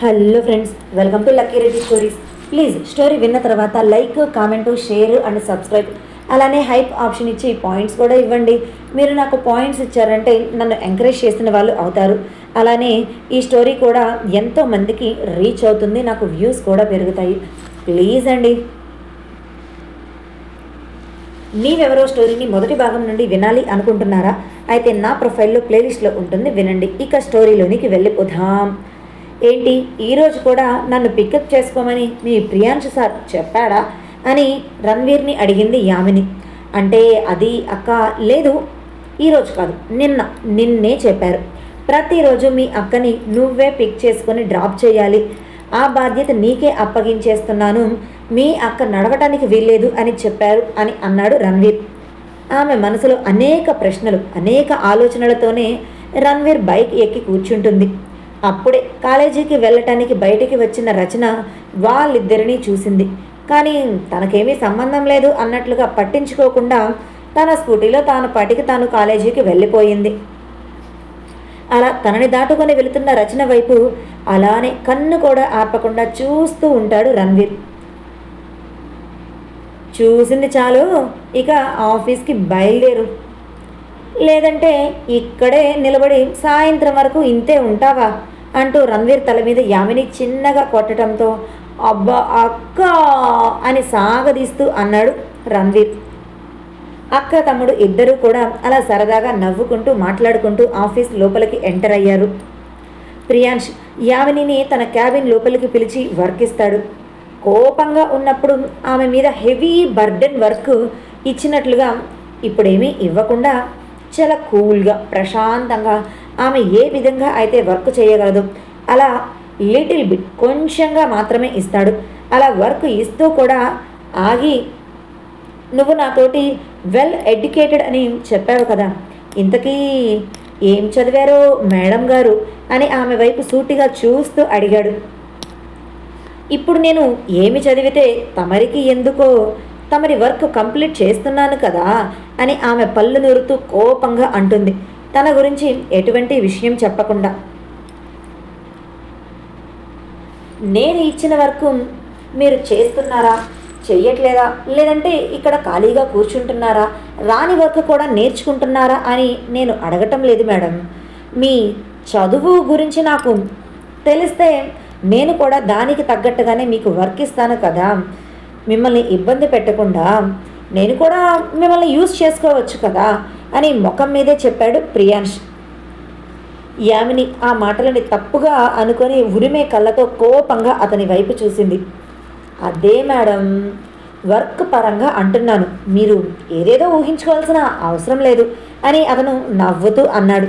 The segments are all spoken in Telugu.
Hello friends welcome to lucky Reddy stories. Please story విన్న తర్వాత like comment share and subscribe. అలానే హైప్ ఆప్షన్ ఇచ్చి పాయింట్స్ కూడా ఇవ్వండి. మీరు నాకు పాయింట్స్ ఇచ్చారంటే నన్ను ఎంకరేజ్ చేసిన వాళ్ళు అవుతారు. అలానే ఈ స్టోరీ కూడా ఎంతో మందికి రీచ్ అవుతుంది నాకు వ్యూస్ కూడా పెరుగుతాయి. ప్లీజ్ అండి. నీవెవరో స్టోరీని మొదటి భాగం నుండి వినాలి అనుకుంటున్నారా? అయితే నా ప్రొఫైల్లో ప్లేలిస్ట్లో ఉంటుంది వినండి. ఇక స్టోరీలోనికి వెళ్ళిపోదాం. ఏంటి? ఈరోజు కూడా నన్ను పికప్ చేసుకోమని మీ ప్రియాంశు సార్ చెప్పాడా? అని రణ్వీర్ని అడిగింది యామిని. అంటే అది అక్క లేదు ఈరోజు కాదు నిన్న నిన్నే చెప్పారు. ప్రతిరోజు మీ అక్కని నువ్వే పిక్ చేసుకొని డ్రాప్ చేయాలి. ఆ బాధ్యత నీకే అప్పగించేస్తున్నాను. మీ అక్క నడవటానికి వీల్లేదు అని చెప్పారు అని అన్నాడు రణ్వీర్. ఆమె మనసులో అనేక ప్రశ్నలు అనేక ఆలోచనలతోనే రణ్వీర్ బైక్ ఎక్కి కూర్చుంటుంది. అప్పుడే కాలేజీకి వెళ్ళటానికి బయటికి వచ్చిన రచన వాళ్ళిద్దరినీ చూసింది. కానీ తనకేమీ సంబంధం లేదు అన్నట్లుగా పట్టించుకోకుండా తన స్కూటీలో తాను పాటికి తాను కాలేజీకి వెళ్ళిపోయింది. అలా తనని దాటుకొని వెళుతున్న రచన వైపు అలానే కన్ను కూడా ఆపకుండా చూస్తూ ఉంటాడు రణ్వీర్. చూసింది చాలు ఇక ఆఫీస్కి బయలుదేరు. లేదంటే ఇక్కడే నిలబడి సాయంత్రం వరకు ఇంతే ఉంటావా? అంటూ రణ్వీర్ తల మీద యామిని చిన్నగా కొట్టడంతో అబ్బా అక్క! అని సాగదీస్తూ అన్నాడు రణ్వీర్. అక్క తమ్ముడు ఇద్దరూ కూడా అలా సరదాగా నవ్వుకుంటూ మాట్లాడుకుంటూ ఆఫీస్ లోపలికి ఎంటర్ అయ్యారు. ప్రియాంష్ యామినిని తన క్యాబిన్ లోపలికి పిలిచి వర్క్ ఇస్తాడు కోపంగా ఉన్నప్పుడు ఆమె మీద హెవీ బర్డెన్ వర్క్ ఇచ్చినట్లుగా ఇప్పుడేమీ ఇవ్వకుండా చాలా కూల్గా ప్రశాంతంగా ఆమె ఏ విధంగా అయితే వర్క్ చేయగలదు అలా లిటిల్ బిట్ కొంచెంగా మాత్రమే ఇస్తాడు. అలా వర్క్ ఇస్తూ కూడా ఆగి నువ్వు నాతోటి వెల్ ఎడ్యుకేటెడ్ అని చెప్పావు కదా. ఇంతకీ ఏం చదివారో మేడం గారు? అని ఆమె వైపు సూటిగా చూస్తూ అడిగాడు. ఇప్పుడు నేను ఏమి చదివితే తమరికి ఎందుకో తమరి వర్క్ కంప్లీట్ చేస్తున్నాను కదా అని ఆమె పళ్ళు నూరుతూ కోపంగా అంటుంది. తన గురించి ఎటువంటి విషయం చెప్పకుండా. నేను ఇచ్చిన వర్క్ మీరు చేస్తున్నారా? చెయ్యట్లేదా? లేదంటే ఇక్కడ ఖాళీగా కూర్చుంటున్నారా? రాని వర్క్ కూడా నేర్చుకుంటున్నారా అని నేను అడగటం లేదు మేడం. మీ చదువు గురించి నాకు తెలిస్తే నేను కూడా దానికి తగ్గట్టుగానే మీకు వర్క్ ఇస్తాను కదా. మిమ్మల్ని ఇబ్బంది పెట్టకుండా నేను కూడా మిమ్మల్ని యూజ్ చేసుకోవచ్చు కదా అని ముఖం మీదే చెప్పాడు ప్రియాంష్ యామిని ఆ మాటలని తప్పుగా అనుకొని ఉరిమే కళ్ళతో కోపంగా అతని వైపు చూసింది. అదే మేడం వర్క్ పరంగా అంటున్నాను. మీరు ఏదేదో ఊహించుకోవాల్సిన అవసరం లేదు అని అతను నవ్వుతూ అన్నాడు.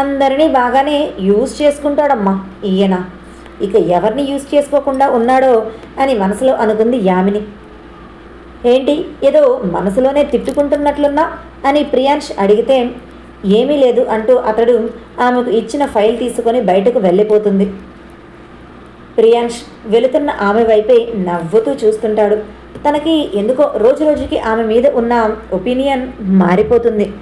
అందరినీ బాగానే యూజ్ చేసుకుంటాడమ్మా ఈయన. ఇక ఎవరిని యూజ్ చేసుకోకుండా ఉన్నాడో అని మనసులో అనుకుంది యామిని. ఏంటి? ఏదో మనసులోనే తిట్టుకుంటున్నట్లున్నా? అని ప్రియాంష్ అడిగితే ఏమీ లేదు అంటూ అతడు ఆమెకు ఇచ్చిన ఫైల్ తీసుకొని బయటకు వెళ్ళిపోతుంది. ప్రియాంష్ వెళుతున్న ఆమె వైపే నవ్వుతూ చూస్తుంటాడు. తనకి ఎందుకో రోజు రోజుకి ఆమె మీద ఉన్న ఒపీనియన్ మారిపోతుంది.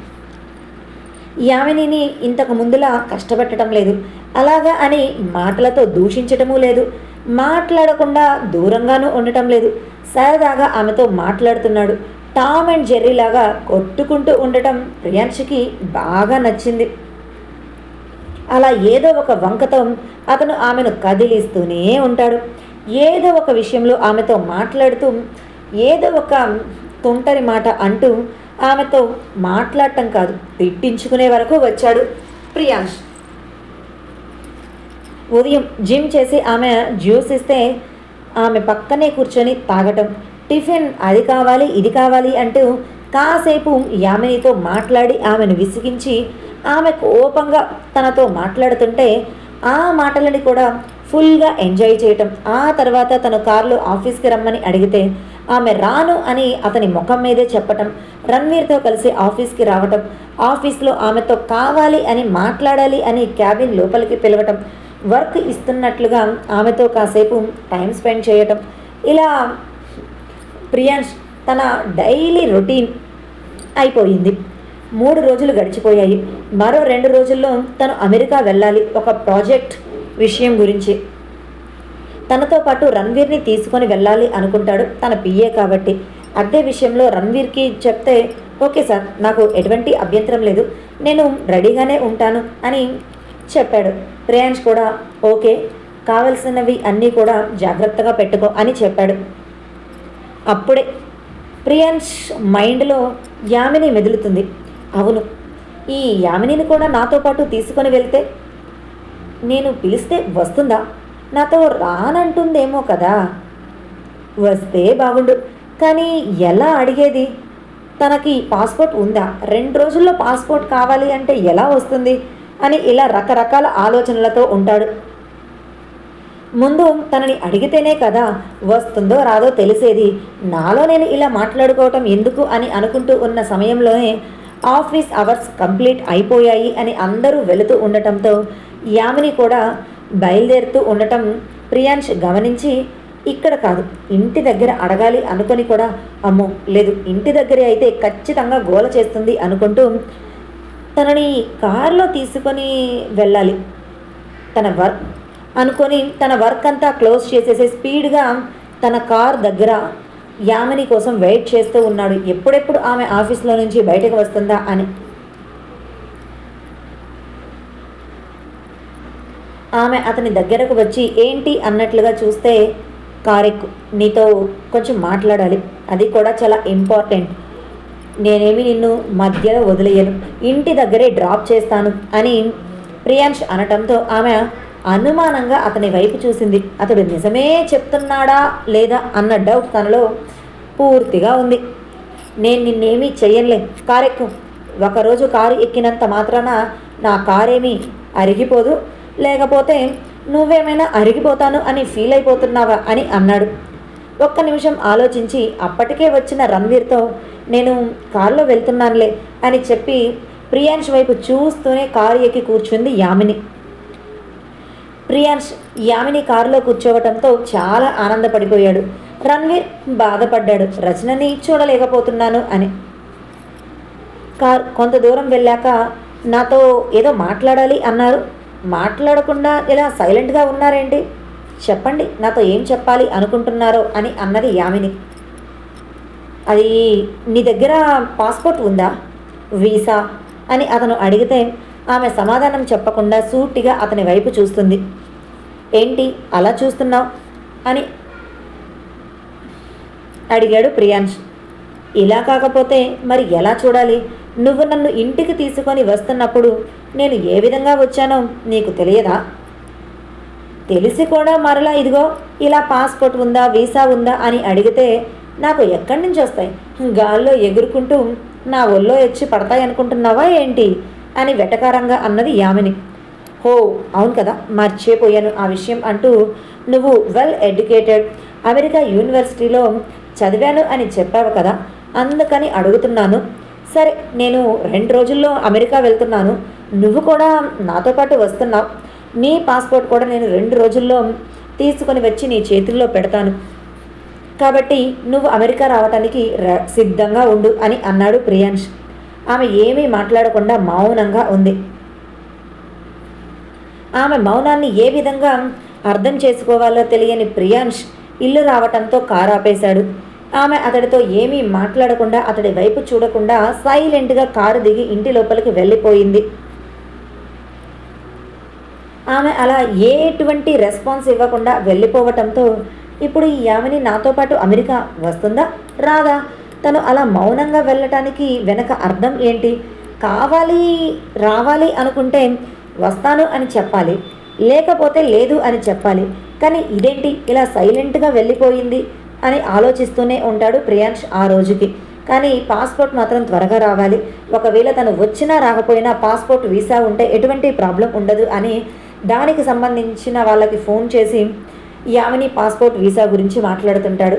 యామినిని ఇంతకు ముందులా కష్టపెట్టడం లేదు. అలాగా అని మాటలతో దూషించటమూ లేదు. మాట్లాడకుండా దూరంగానూ ఉండటం లేదు. సరదాగా ఆమెతో మాట్లాడుతున్నాడు. టామ్ అండ్ జెర్రీ లాగా కొట్టుకుంటూ ఉండటం ప్రియాంశకి బాగా నచ్చింది. అలా ఏదో ఒక వంకతో అతను ఆమెను కదిలిస్తూనే ఉంటాడు. ఏదో ఒక విషయంలో ఆమెతో మాట్లాడుతూ ఏదో ఒక తుంటరి మాట అంటూ ఆమెతో మాట్లాడటం కాదు తిట్టించుకునే వరకు వచ్చాడు ప్రియాంష్ ఉదయం జిమ్ చేసి ఆమె జ్యూస్ ఇస్తే ఆమె పక్కనే కూర్చొని తాగటం. టిఫిన్ అది కావాలి ఇది కావాలి అంటూ కాసేపు యామినితో మాట్లాడి ఆమెను విసిగించి ఆమె కోపంగా తనతో మాట్లాడుతుంటే ఆ మాటలని కూడా ఫుల్గా ఎంజాయ్ చేయటం. ఆ తర్వాత తను కారులో ఆఫీస్కి రమ్మని అడిగితే ఆమె రాను అని అతని ముఖం మీదే చెప్పటం రణ్వీర్తో కలిసి ఆఫీస్కి రావటం ఆఫీస్లో ఆమెతో కావాలి అని మాట్లాడాలి అని క్యాబిన్ లోపలికి పిలవటం వర్క్ ఇస్తున్నట్లుగా ఆమెతో కాసేపు టైం స్పెండ్ చేయటం. ఇలా ప్రియాంష్ తన డైలీ రొటీన్ అయిపోయింది. మూడు రోజులు గడిచిపోయాయి. మరో రెండు రోజుల్లో తను అమెరికా వెళ్ళాలి. ఒక ప్రాజెక్ట్ విషయం గురించి. తనతో పాటు రణ్వీర్ని తీసుకొని వెళ్ళాలి అనుకుంటాడు తన పిఏ కాబట్టి. అదే విషయంలో రణ్వీర్కి చెప్తే ఓకే సార్ నాకు ఎటువంటి అభ్యంతరం లేదు. నేను రెడీగానే ఉంటాను అని చెప్పాడు. ప్రియాంష్ కూడా ఓకే. కావలసినవి అన్నీ కూడా జాగ్రత్తగా పెట్టుకో అని చెప్పాడు. అప్పుడే ప్రియాంష్ మైండ్లో యామిని మెదులుతుంది. అవును ఈ యామినిని కూడా నాతో పాటు తీసుకొని వెళ్తే నేను పిలిస్తే వస్తుందా? నాతో రానంటుందేమో కదా. వస్తే బాగుండు. కానీ ఎలా అడిగేది? తనకి పాస్పోర్ట్ ఉందా? రెండు రోజుల్లో పాస్పోర్ట్ కావాలి అంటే ఎలా వస్తుంది? అని ఇలా రకరకాల ఆలోచనలతో ఉంటాడు. ముందు తనని అడిగితేనే కదా వస్తుందో రాదో తెలిసేది. నాలో నేను ఇలా మాట్లాడుకోవటం ఎందుకు అని అనుకుంటూ ఉన్న సమయంలోనే ఆఫీస్ అవర్స్ కంప్లీట్ అయిపోయాయి అని అందరూ వెళుతూ ఉండటంతో యామిని కూడా బయలుదేరుతూ ఉండటం ప్రియాంష్ గమనించి ఇక్కడ కాదు ఇంటి దగ్గర అడగాలి అనుకొని కూడా అమ్మో లేదు ఇంటి దగ్గరే అయితే ఖచ్చితంగా గోల చేస్తుంది అనుకుంటూ తనని కారులో తీసుకొని వెళ్ళాలి. తన వర్క్ అనుకొని తన వర్క్ అంతా క్లోజ్ చేసేసి స్పీడ్గా తన కార్ దగ్గర యామిని కోసం వెయిట్ చేస్తూ ఉన్నాడు. ఎప్పుడెప్పుడు ఆమె ఆఫీస్లో నుంచి బయటకు వస్తుందా అని. ఆమె అతని దగ్గరకు వచ్చి ఏంటి? అన్నట్లుగా చూస్తే కారెక్కు. నీతో కొంచెం మాట్లాడాలి. అది కూడా చాలా ఇంపార్టెంట్. నేనేమి నిన్ను మధ్యలో వదిలేయను. ఇంటి దగ్గరే డ్రాప్ చేస్తాను అని ప్రియాంష్ అనటంతో ఆమె అనుమానంగా అతని వైపు చూసింది. అతడు నిజమే చెప్తున్నాడా లేదా అన్న డౌట్ తనలో పూర్తిగా ఉంది. నేను నిన్నేమీ చెయ్యనులే. కారెక్కు. ఒకరోజు కారు ఎక్కినంత మాత్రాన నా కారేమీ అరిగిపోదు. లేకపోతే నువ్వేమైనా అరిగిపోతాను అని ఫీల్ అయిపోతున్నావా అని అన్నాడు. ఒక్క నిమిషం ఆలోచించి అప్పటికే వచ్చిన రణ్వీర్తో నేను కారులో వెళ్తున్నానులే అని చెప్పి ప్రియాంష్ వైపు చూస్తూనే కారు ఎక్కి కూర్చుంది యామిని. ప్రియాంష్ యామిని కారులో కూర్చోవటంతో చాలా ఆనందపడిపోయాడు. రణ్వీర్ బాధపడ్డాడు. రచనని చూడలేకపోతున్నాను అని. కార్ కొంత దూరం వెళ్ళాక నాతో ఏదో మాట్లాడాలి అన్నారు. మాట్లాడకుండా ఇలా సైలెంట్గా ఉన్నారేంటి? చెప్పండి నాతో ఏం చెప్పాలి అనుకుంటున్నారో అని అన్నది యామిని. అది నీ దగ్గర పాస్పోర్ట్ ఉందా? వీసా? అని అతను అడిగితే ఆమె సమాధానం చెప్పకుండా సూటిగా అతని వైపు చూస్తుంది. ఏంటి అలా చూస్తున్నావు? అని అడిగాడు ప్రియాంష్ ఇలా కాకపోతే మరి ఎలా చూడాలి? నువ్వు నన్ను ఇంటికి తీసుకొని వస్తున్నప్పుడు నేను ఏ విధంగా వచ్చానో నీకు తెలియదా? తెలిసి కూడా మరలా ఇదిగో ఇలా పాస్పోర్ట్ ఉందా వీసా ఉందా అని అడిగితే నాకు ఎక్కడి నుంచి వస్తాయి? గాల్లో ఎగురుకుంటూ నా ఒళ్ళో ఎచ్చి పడతాయి అనుకుంటున్నావా ఏంటి? అని వెటకారంగా అన్నది యామిని. హో అవును కదా మర్చిపోయాను ఆ విషయం అంటూ నువ్వు వెల్ ఎడ్యుకేటెడ్ అమెరికా యూనివర్సిటీలో చదివాను అని చెప్పావు కదా అందుకని అడుగుతున్నాను. సరే నేను రెండు రోజుల్లో అమెరికా వెళ్తున్నాను. నువ్వు కూడా నాతో పాటు వస్తున్నావు. నీ పాస్పోర్ట్ కూడా నేను రెండు రోజుల్లో తీసుకొని వచ్చి నీ చేతుల్లో పెడతాను. కాబట్టి నువ్వు అమెరికా రావటానికి ర- సిద్ధంగా ఉండు అని అన్నాడు ప్రియాంష్ ఆమె ఏమీ మాట్లాడకుండా మౌనంగా ఉంది. ఆమె మౌనాన్ని ఏ విధంగా అర్థం చేసుకోవాలో తెలియని ప్రియాంష్ ఇల్లు రావటంతో కారు ఆపేశాడు ఆమె అతడితో ఏమీ మాట్లాడకుండా అతడి వైపు చూడకుండా సైలెంట్గా కారు దిగి ఇంటి లోపలికి వెళ్ళిపోయింది. ఆమె అలా ఎటువంటి రెస్పాన్స్ ఇవ్వకుండా వెళ్ళిపోవటంతో ఇప్పుడు ఈ యామిని నాతో పాటు అమెరికా వస్తుందా? రాదా. తను అలా మౌనంగా వెళ్ళటానికి వెనక అర్థం ఏంటి? కావాలి రావాలి అనుకుంటే వస్తాను అని చెప్పాలి లేకపోతే లేదు అని చెప్పాలి. కానీ ఇదేంటి? ఇలా సైలెంట్గా వెళ్ళిపోయింది అని ఆలోచిస్తూనే ఉంటాడు ప్రియాంష్ ఆ రోజుకి. కానీ పాస్పోర్ట్ మాత్రం త్వరగా రావాలి. ఒకవేళ తను వచ్చినా రాకపోయినా పాస్పోర్ట్ వీసా ఉంటే ఎటువంటి ప్రాబ్లం ఉండదు అని దానికి సంబంధించిన వాళ్ళకి ఫోన్ చేసి యామిని పాస్పోర్ట్ వీసా గురించి మాట్లాడుతుంటాడు.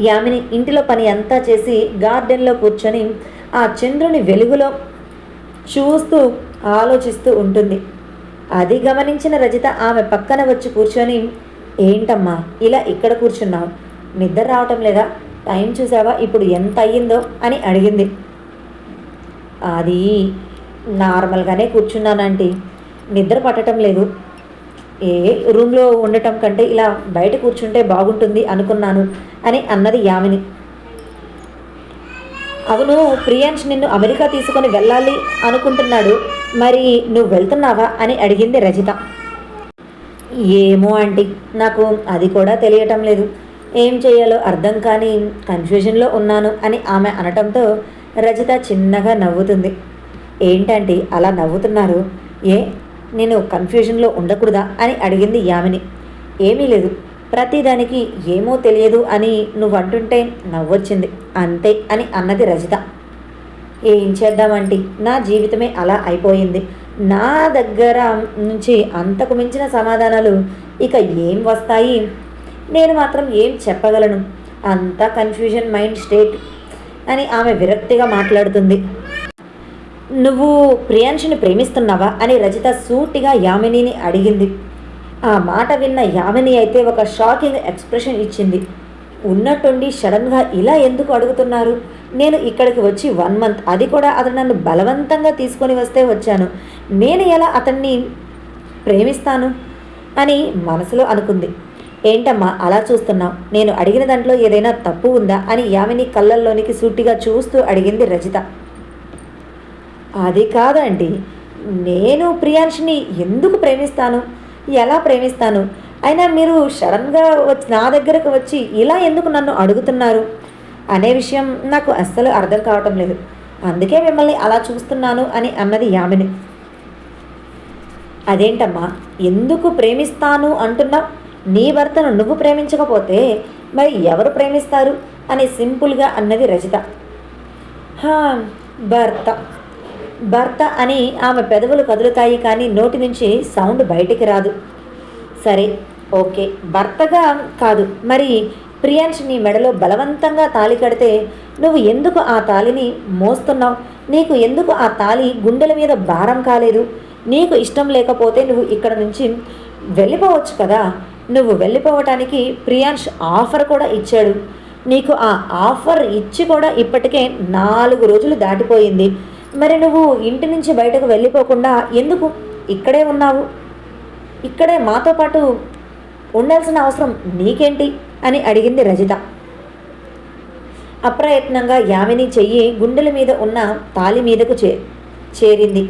యామిని ఇంటిలో పని అంతా చేసి గార్డెన్లో కూర్చొని ఆ చంద్రుని వెలుగులో చూస్తూ ఆలోచిస్తూ ఉంటుంది. అది గమనించిన రజిత ఆమె పక్కన వచ్చి కూర్చొని ఏంటమ్మా ఇలా ఇక్కడ కూర్చున్నావు? నిద్ర రావటం లేదా? టైం చూసావా? ఇప్పుడు ఎంత అయ్యిందో? అని అడిగింది. అది నార్మల్గానే కూర్చున్నానంటీ నిద్ర పట్టడం లేదు. ఏ రూమ్లో ఉండటం కంటే ఇలా బయట కూర్చుంటే బాగుంటుంది అనుకున్నాను అని అన్నది యామిని. అవును ప్రియాంష్ నిన్ను అమెరికా తీసుకొని వెళ్ళాలి అనుకుంటున్నాడు. మరి నువ్వు వెళ్తున్నావా అని అడిగింది రజిత. ఏమో ఆంటీ నాకు అది కూడా తెలియటం లేదు. ఏం చేయాలో అర్థం కాని కన్ఫ్యూజన్లో ఉన్నాను అని ఆమె అనటంతో రజిత చిన్నగా నవ్వుతుంది. ఏంటంటే అలా నవ్వుతున్నారు? ఏ? నేను కన్ఫ్యూజన్లో ఉండకూడదా అని అడిగింది యామిని. ఏమీ లేదు. ప్రతిదానికి ఏమో తెలియదు అని నువ్వు అంటుంటే నవ్వొచ్చింది. అంతే అని అన్నది రజిత. ఏం చేద్దామంటి? నా జీవితమే అలా అయిపోయింది. నా దగ్గర నుంచి అంతకు మించిన సమాధానాలు ఇక ఏం వస్తాయి? నేను మాత్రం ఏం చెప్పగలను? అంతా కన్ఫ్యూజన్ మైండ్ స్టేట్ అని ఆమె విరక్తిగా మాట్లాడుతుంది. నువ్వు ప్రియాంశుని ప్రేమిస్తున్నావా? అని రజిత సూటిగా యామినిని అడిగింది. ఆ మాట విన్న యామిని అయితే ఒక షాకింగ్ ఎక్స్ప్రెషన్ ఇచ్చింది. ఉన్నట్టుండి సడన్గా ఇలా ఎందుకు అడుగుతున్నారు? నేను ఇక్కడికి వచ్చి వన్ మంత్ అది కూడా అతను నన్ను బలవంతంగా తీసుకొని వస్తే వచ్చాను. నేను ఎలా అతన్ని ప్రేమిస్తాను? అని మనసులో అనుకుంది. ఏంటమ్మా అలా చూస్తున్నావు? నేను అడిగిన దాంట్లో ఏదైనా తప్పు ఉందా? అని యామిని కళ్ళల్లోనికి సూటిగా చూస్తూ అడిగింది రజిత. అది కాదండి. నేను ప్రియాంష్ని ఎందుకు ప్రేమిస్తాను? ఎలా ప్రేమిస్తాను? అయినా మీరు సడన్గా వచ్చి నా దగ్గరకు వచ్చి ఇలా ఎందుకు నన్ను అడుగుతున్నారు? అనే విషయం నాకు అస్సలు అర్థం కావటం లేదు. అందుకే మిమ్మల్ని అలా చూస్తున్నాను అని అన్నది యామిని. అదేంటమ్మా? ఎందుకు ప్రేమిస్తాను అంటున్నావు నీ భర్తను నువ్వు ప్రేమించకపోతే మరి ఎవరు ప్రేమిస్తారు? అని సింపుల్గా అన్నది రజిత. భర్త. భర్త అని ఆమె పెదవులు కదులుతాయి కానీ నోటి నుంచి సౌండ్ బయటికి రాదు. సరే ఓకే. భర్తగా కాదు. మరి ప్రియాంష్ నీ మెడలో బలవంతంగా తాళి కడితే నువ్వు ఎందుకు ఆ తాళిని మోస్తున్నావు? నీకు ఎందుకు ఆ తాళి గుండెల మీద భారం కాలేదు? నీకు ఇష్టం లేకపోతే నువ్వు ఇక్కడ నుంచి వెళ్ళిపోవచ్చు కదా? నువ్వు వెళ్ళిపోవటానికి ప్రియాంష్ ఆఫర్ కూడా ఇచ్చాడు. నీకు ఆ ఆఫర్ ఇచ్చి కూడా ఇప్పటికే నాలుగు రోజులు దాటిపోయింది. మరి నువ్వు ఇంటి నుంచి బయటకు వెళ్ళిపోకుండా ఎందుకు ఇక్కడే ఉన్నావు? ఇక్కడే మాతో పాటు ఉండాల్సిన అవసరం నీకేంటి? అని అడిగింది రజిత. అప్రయత్నంగా యామిని చెయ్యి గుండెల మీద ఉన్న తాలి మీదకు చే చేరింది.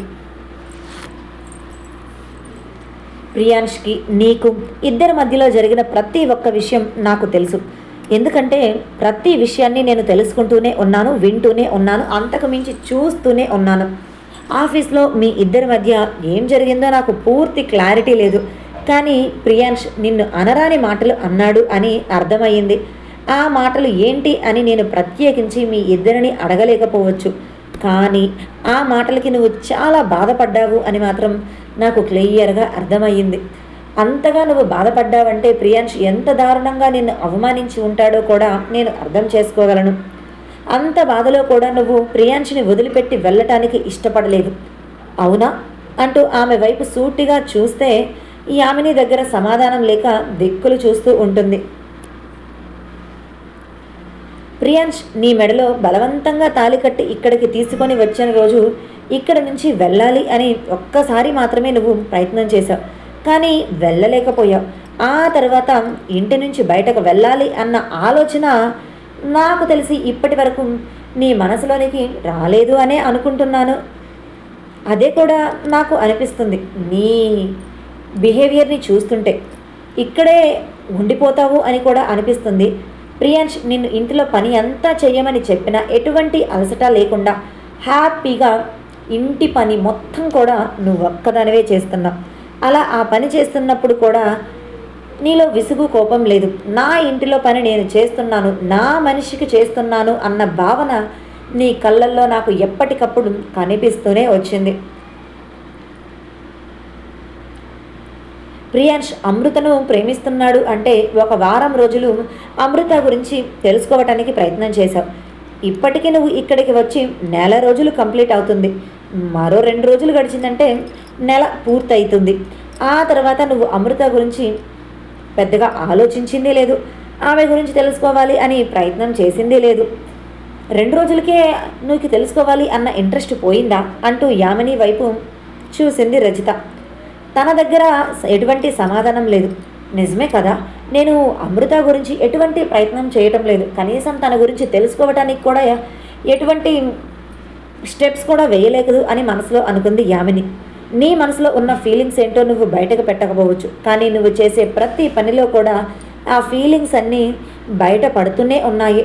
ప్రియాంష్కి నీకు ఇద్దరి మధ్యలో జరిగిన ప్రతి ఒక్క విషయం నాకు తెలుసు. ఎందుకంటే ప్రతి విషయాన్ని నేను తెలుసుకుంటూనే ఉన్నాను వింటూనే ఉన్నాను అంతకు మించి చూస్తూనే ఉన్నాను. ఆఫీస్లో మీ ఇద్దరి మధ్య ఏం జరిగిందో నాకు పూర్తి క్లారిటీ లేదు. కానీ ప్రియాంష్ నిన్ను అనరాని మాటలు అన్నాడు అని అర్థమయ్యింది. ఆ మాటలు ఏంటి అని నేను ప్రత్యేకించి మీ ఇద్దరిని అడగలేకపోవచ్చు. కానీ ఆ మాటలకి నువ్వు చాలా బాధపడ్డావు అని మాత్రం నాకు క్లియర్గా అర్థమయ్యింది. అంతగా నువ్వు బాధపడ్డావంటే ప్రియాంష్ ఎంత దారుణంగా నిన్ను అవమానించి ఉంటాడో కూడా నేను అర్థం చేసుకోగలను. అంత బాధలో కూడా నువ్వు ప్రియాంష్ని వదిలిపెట్టి వెళ్ళటానికి ఇష్టపడలేదు. అవునా? అంటూ ఆమె వైపు సూటిగా చూస్తే ఈ ఆమెని దగ్గర సమాధానం లేక దిక్కులు చూస్తూ ఉంటుంది. ప్రియాంష్ నీ మెడలో బలవంతంగా తాలి కట్టి ఇక్కడికి తీసుకొని వచ్చిన రోజు ఇక్కడ నుంచి వెళ్ళాలి అని ఒక్కసారి మాత్రమే నువ్వు ప్రయత్నం చేశావు. కానీ వెళ్ళలేకపోయావు. ఆ తర్వాత ఇంటి నుంచి బయటకు వెళ్ళాలి అన్న ఆలోచన నాకు తెలిసి ఇప్పటి వరకు నీ మనసులోనికి రాలేదు అనే అనుకుంటున్నాను. అదే కూడా నాకు అనిపిస్తుంది. నీ బిహేవియర్ని చూస్తుంటే ఇక్కడే ఉండిపోతావు అని కూడా అనిపిస్తుంది. ప్రియాంష్ నిన్ను ఇంటిలో పని అంతా చేయమని చెప్పినా ఎటువంటి అలసట లేకుండా హ్యాపీగా ఇంటి పని మొత్తం కూడా నువ్వు ఒక్కదానివే చేస్తున్నావు. అలా ఆ పని చేస్తున్నప్పుడు కూడా నీలో విసుగు కోపం లేదు. నా ఇంటిలో పని నేను చేస్తున్నాను నా మనిషికి చేస్తున్నాను అన్న భావన నీ కళ్ళల్లో నాకు ఎప్పటికప్పుడు కనిపిస్తూనే వచ్చింది. ప్రియాంష్ అమృతను ప్రేమిస్తున్నాడు అంటే ఒక వారం రోజులు అమృత గురించి తెలుసుకోవటానికి ప్రయత్నం చేశావు. ఇప్పటికీ నువ్వు ఇక్కడికి వచ్చి నెల రోజులు కంప్లీట్ అవుతుంది. మరో రెండు రోజులు గడిచిందంటే నెల పూర్తయితుంది. ఆ తర్వాత నువ్వు అమృత గురించి పెద్దగా ఆలోచించిందే లేదు. ఆమె గురించి తెలుసుకోవాలి అని ప్రయత్నం చేసిందే లేదు. రెండు రోజులకే నువ్వు తెలుసుకోవాలి అన్న ఇంట్రెస్ట్ పోయిందా? అంటూ యామిని వైపు చూసింది రజిత. తన దగ్గర ఎటువంటి సమాధానం లేదు. నిజమే కదా నేను అమృత గురించి ఎటువంటి ప్రయత్నం చేయటం లేదు. కనీసం తన గురించి తెలుసుకోవటానికి కూడా ఎటువంటి స్టెప్స్ కూడా వేయలేకదు అని మనసులో అనుకుంది యామిని. నీ మనసులో ఉన్న ఫీలింగ్స్ ఏంటో నువ్వు బయటకు పెట్టకపోవచ్చు. కానీ నువ్వు చేసే ప్రతి పనిలో కూడా ఆ ఫీలింగ్స్ అన్నీ బయట పడుతూనే ఉన్నాయి.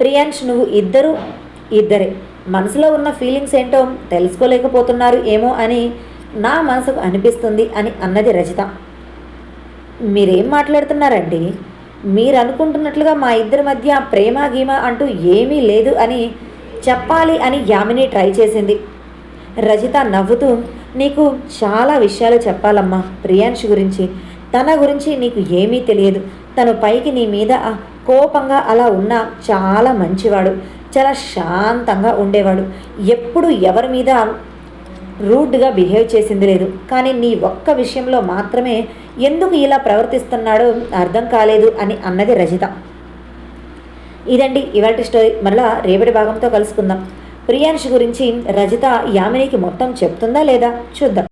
ప్రియాంష్ నువ్వు ఇద్దరు ఇద్దరే. మనసులో ఉన్న ఫీలింగ్స్ ఏంటో తెలుసుకోలేకపోతున్నారు ఏమో అని నా మనసుకు అనిపిస్తుంది అని అన్నది రజిత. మీరేం మాట్లాడుతున్నారండి? మీరు అనుకుంటున్నట్లుగా మా ఇద్దరి మధ్య ప్రేమ గీమ అంటూ ఏమీ లేదు అని చెప్పాలి అని యామిని ట్రై చేసింది. రజిత నవ్వుతూ నీకు చాలా విషయాలు చెప్పాలమ్మా ప్రియాంష్ గురించి. తన గురించి నీకు ఏమీ తెలియదు. తను పైకి నీ మీద కోపంగా అలా ఉన్నా చాలా మంచివాడు. చాలా శాంతంగా ఉండేవాడు. ఎప్పుడు ఎవరి మీద రూడ్గా బిహేవ్ చేసింది లేదు. కానీ నీ ఒక్క విషయంలో మాత్రమే ఎందుకు ఇలా ప్రవర్తిస్తున్నాడో అర్థం కాలేదు అని అన్నది రజిత. ఇదండి ఇవాళ స్టోరీ. మరలా రేపటి భాగంతో కలుసుకుందాం. ప్రియాంష్ గురించి రజిత యామినికి మొత్తం చెప్తుందా లేదా? చూద్దాం.